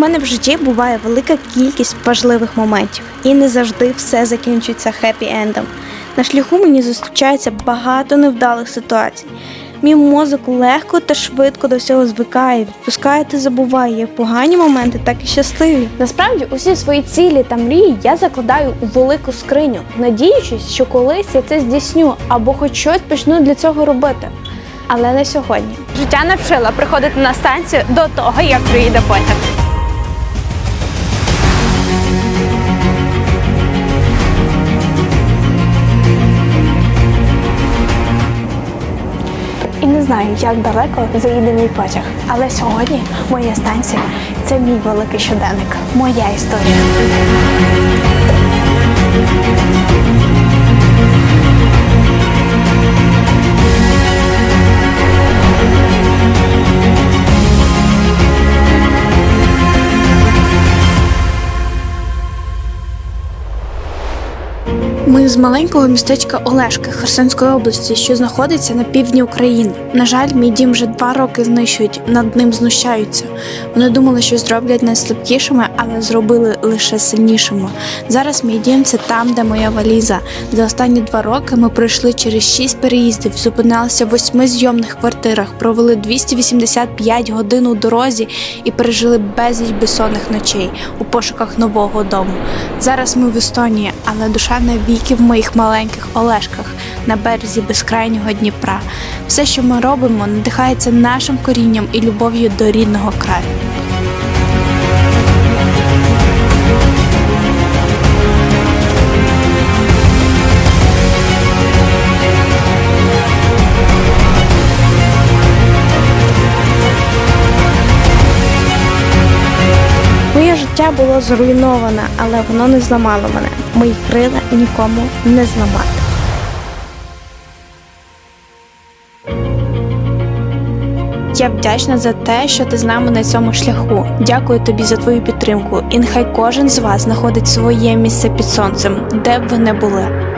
мене в житті буває велика кількість важливих моментів, і не завжди все закінчується хеппі-ендом. На шляху мені зустрічається багато невдалих ситуацій. Мій мозок легко та швидко до всього звикає, відпускає та забуває як погані моменти, так і щасливі. Насправді усі свої цілі та мрії я закладаю у велику скриню, надіючись, що колись я це здійсню або хоч щось почну для цього робити. Але не сьогодні. Життя навчила приходити на станцію до того, як приїде потяг. Знаю, як далеко заїде мій потяг. Але сьогодні моя станція це мій великий щоденник, моя історія. Ми з маленького містечка Олешки Херсонської області, що знаходиться на півдні України. На жаль, мій дім вже два роки знищують, над ним знущаються. Вони думали, що зроблять нас слабкішими, але зробили лише сильнішими. Зараз мій дім це там, де моя валіза. За останні два роки ми пройшли через шість переїздів, зупинялися в восьми зйомних квартирах, провели 285 годин у дорозі і пережили безліч безсонних ночей у пошуках нового дому. Зараз ми в Естонії, але душа навіки в моїх маленьких Олешках на березі безкрайнього Дніпра. Все, що ми робимо, надихається нашим корінням і любов'ю до рідного краю. Моє життя було зруйноване, але воно не зламало мене. Мої крила нікому не зламати. Я вдячна за те, що ти з нами на цьому шляху. Дякую тобі за твою підтримку. І нехай кожен з вас знаходить своє місце під сонцем, де б ви не були.